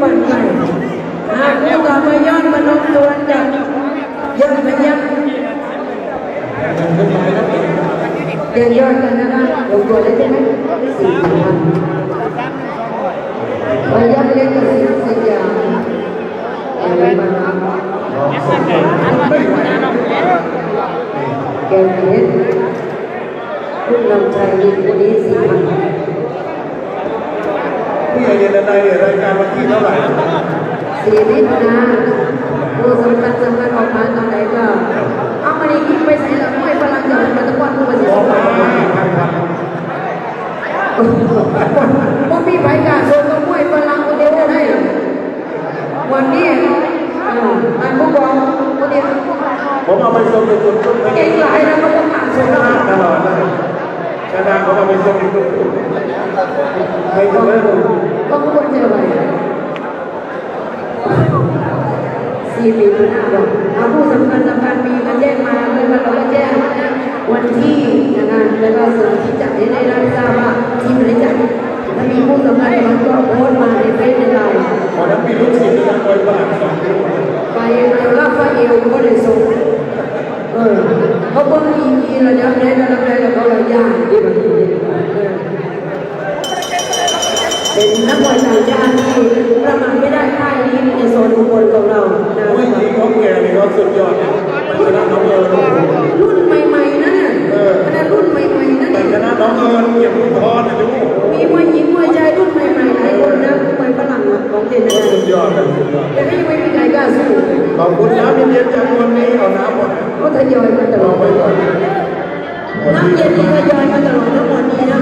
หนึ่งจะปั่นไปหากผู้ต่อไปย้อนมานมตัวจับย้อนไปยับขึ้นไปแล้วเดินย้อนกันนะคะลงตัวได้ใช่ไหมสี่พันไปยับเล็กกับสิบสัญญาอะไรมาแกงเพชรคุณนำชัยมีคนนี้สี่พัน ไอเย็นในรายการวันที่เท่าไหร่สี่มิถุนาผู้สำคัญสำคัญออกมาตอนไหนก็เอามาดีกินไปใส่ละไม่พลังจะมาตะกอนผู้บริสุทธิ์ว่ามีใบกาส่งกับมวยพลังคนเดียวได้วันนี้อันผู้กองคนเดียวผมเอาไปส่งในจุดต้นเก่งหลายนะเขาต้องผ่านส่งชมานะตลอดเลยชนะผมเอาไปส่งในจุดใครจะเล่น ก็ควรเจอไปสี่ปีหน้าบอกเอาผู้สำคัญสำคัญมีมาแจ้งมาเลยว่าเราก็แจ้งวันที่งานแล้วก็ส่วนที่จัดให้ได้รับทราบว่าที่บริจาคถ้ามีผู้สำคัญมันก็โพสต์มาในเฟซในไลน์พอนั้นมีลูกศิษย์นักมวยฝรั่งสองไปเดี๋ยวรับไฟเอวก็เลยส่งเออเขาบอกอีกีระดับไหนระดับไหนแล้วเขาเลยย่างที่มันอยู่นี่เออ เป็นนักมวยต่างชาติที่ประมาทไม่ได้ค่ายนี้ในโซนอุบลของเรานะโอ้ยทีเขาแก่นี่เขาสุดยอดนะชนะน้องเอิญรุ่นใหม่ๆนั่นน่ะขนาดรุ่นใหม่ๆนั่นแต่น่ะชนะน้องเอิญเก็บลูกคอนะดูมีมวยหญิงมวยชายรุ่นใหม่ๆหลายคนนะมวยฝรั่งของเด่นนะสุดยอดเลยแต่ก็ยังไม่มีใครกล้าสู้ขอบคุณน้ำเย็นๆจากวันนี้เอาน้ำหมดเขาทยอยมาตลอดบ่อนน้ำเย็นที่ทยอยมาตลอดทั้งหมดนี้นะ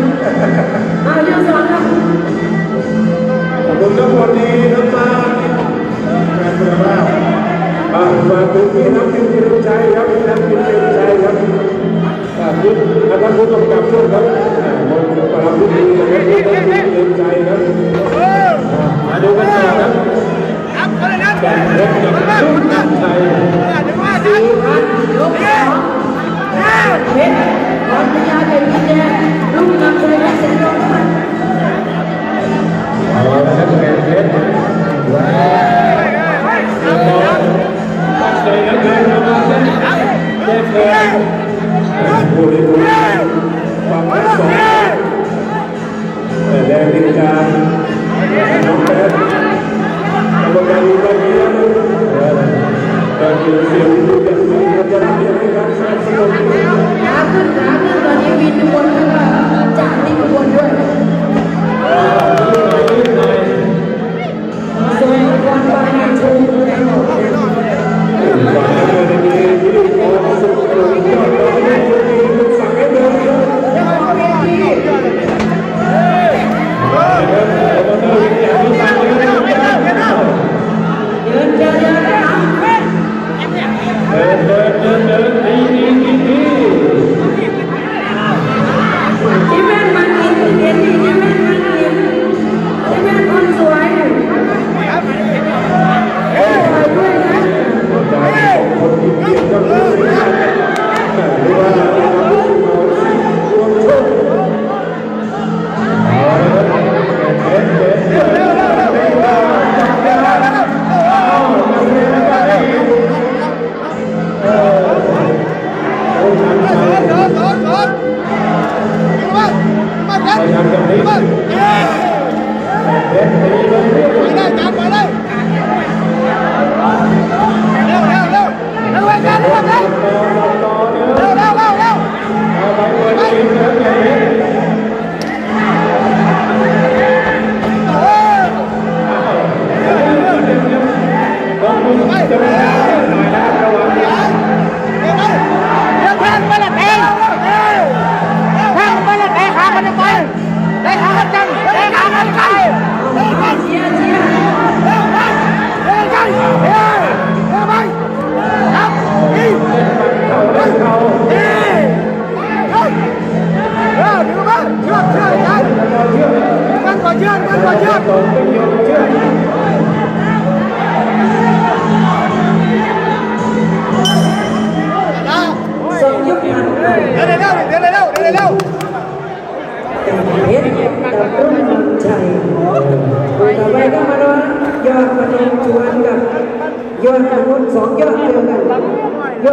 จา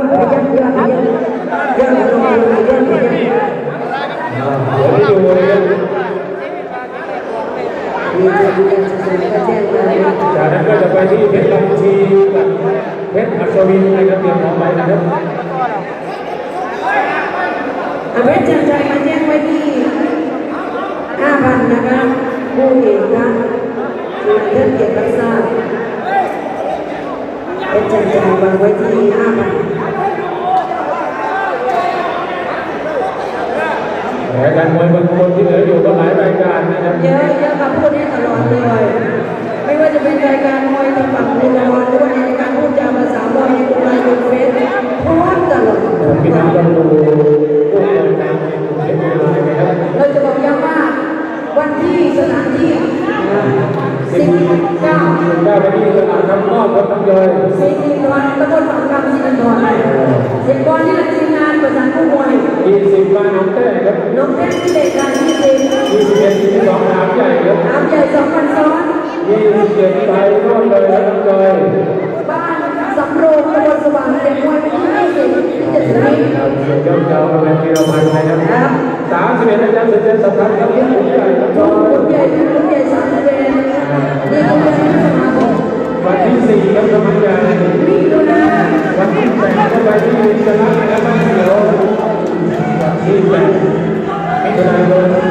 กนั้นก็จะไปที่เพชรลำชีเพชรอัศวินนะครับเตรียมพร้อมไว้นะครับเพชรจันใจมาแจ้งไว้ที่ห้าพันนะครับผู้เอกนะคือเพื่องเกียรติรักษาเพชรจันใจวางไว้ที่ห้าพัน รายการมวยบางคนที่เหลืออยู่ก็หลายรายการนะครับ เยอะเยอะครับพูดได้ตลอดเลย ไม่ว่าจะเป็นรายการ ทุกคนใหญ่ทุกคนใหญ่สามเดือนเดือนตุลาคมสมาคมวันที่สี่ครับสมัครงานมิถุนาวันที่แปดก็ไปที่สนามนะครับบ้านเขียววันที่แปดมิถุนายน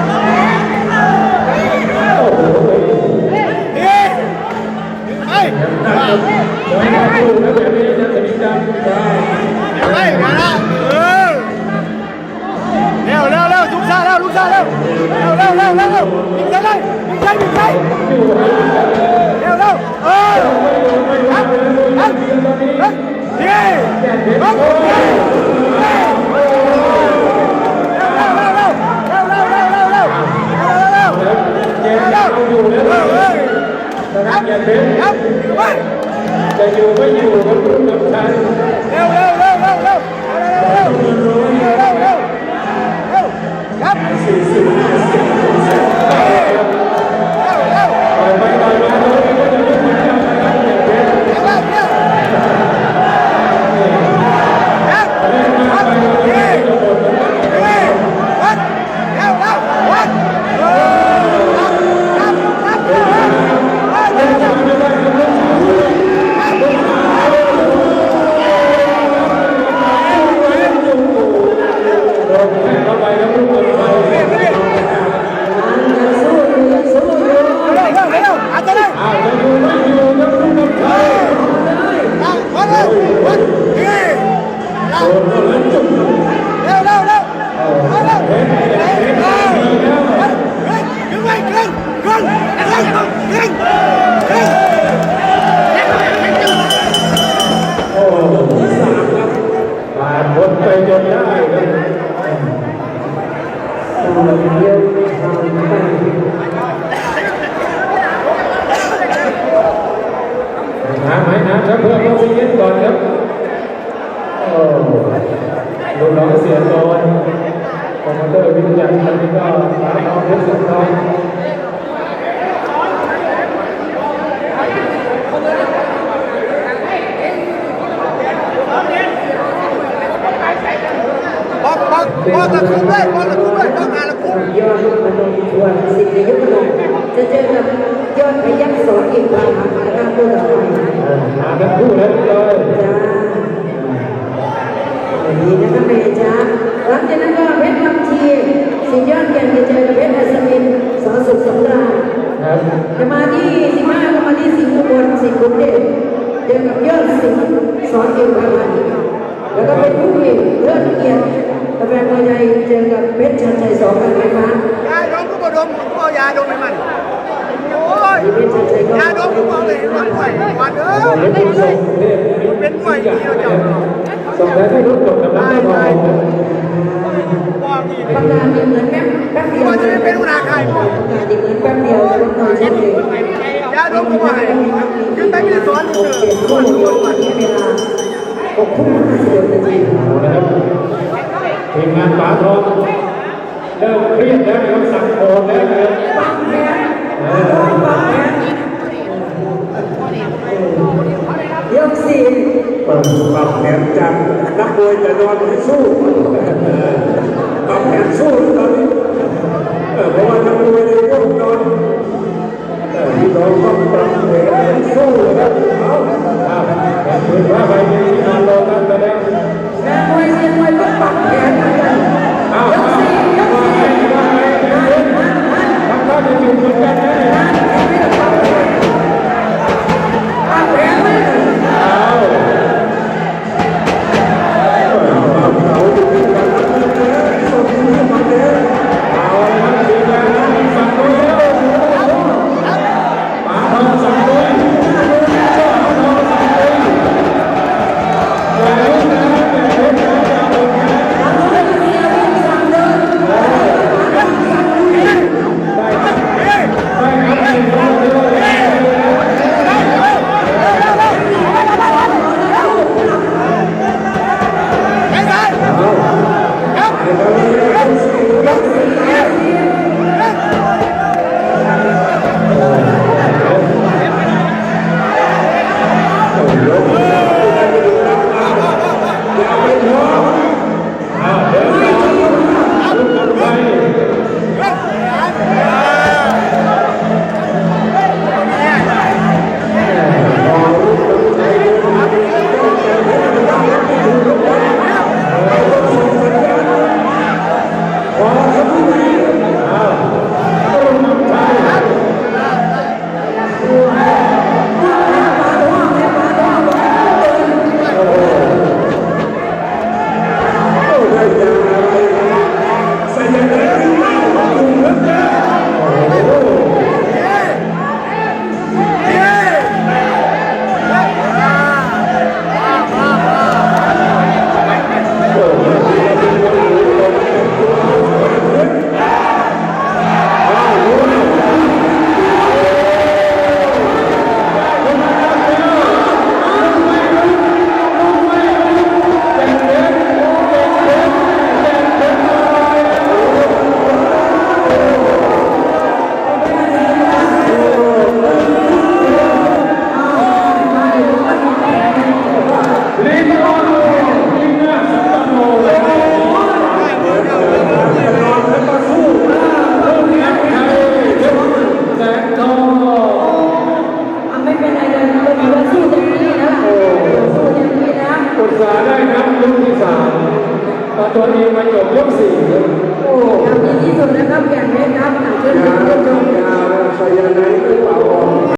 Leo đâu? Ờ. Hắt. Hắt. Hắt. Đi. Hắt. Hãy subscribe cho kênh Ghiền Mì Gõ Để không bỏ lỡ những video hấp dẫn ได้นะไหมนะชักเพื่อนเราไปยิ้ก่อนครับโอ้ดน้องเสียตอนคอมพิวเตอร์วิทยาคนนี้ก็ร้านน้งเพชรสุดท้าย บอกบอกบอกตะคุบเลยบอกตะคุบเลยต้องงานตะคุบยอดลูกมนมทวนสิทธิยุทธนงจะเจอกับยอดพยัคฆ์สอนอีกครั้งนะครับตัวต่อไปหาทั้งคู่แล้วเลยจ้าดีนะครับเมย์จ้าหลังจากนั้นก็เพชรลำชีสิยอดเกียรติจะเจอกับเพชรอัศวินสอนสุขสำราญจะมาที่สิบห้าก็มาที่สิงห์บลสิงห์กรุงเทพเจอกับยอดสิงห์สอนเอกพันธ์แล้วก็เป็นผู้เอกเลิศเกียรติ แฟมวยไทยเจอกับเพชรชันชัยสองกันไฟฟ้ายาดมก็บดมก็ยาดมให้มันโอ้ยเพชรชันชัยก็ยาดมก็บอกเลยมันไหวมันเออเล็กส่งเป็นมวยดีเราจ้าส่งแล้วให้รถจบกับน้ำไม่พอบอกนี่ประกาศดีเหมือนแป๊บแป๊บเดียวว่าจะได้เป็นหัวหน้าใครประกาเหมือนแป๊บเดียวแต่ว่าความชัดเจนยาดมก็ว่าให้ยืนไปยืนสอนหกเจ็ดคู่เดียวที่เวลาหกคู่ห้าสิบนาทีนะครับ ทีมงานป๋าทองเริ่มเครียดแล้วนะครับสั่งโอนแล้วนะครับปังแพ้ปังแพ้ยกสี่ปรับแผนจากนักมวยจะนอนไม่สู้ปรับแผนสู้ตอนนี้เพราะว่านักมวยในยกนอนพี่น้องต้องปรับแผนสู้นะครับเอาเอาถือว่าไปมีงานรอกันไปแล้ว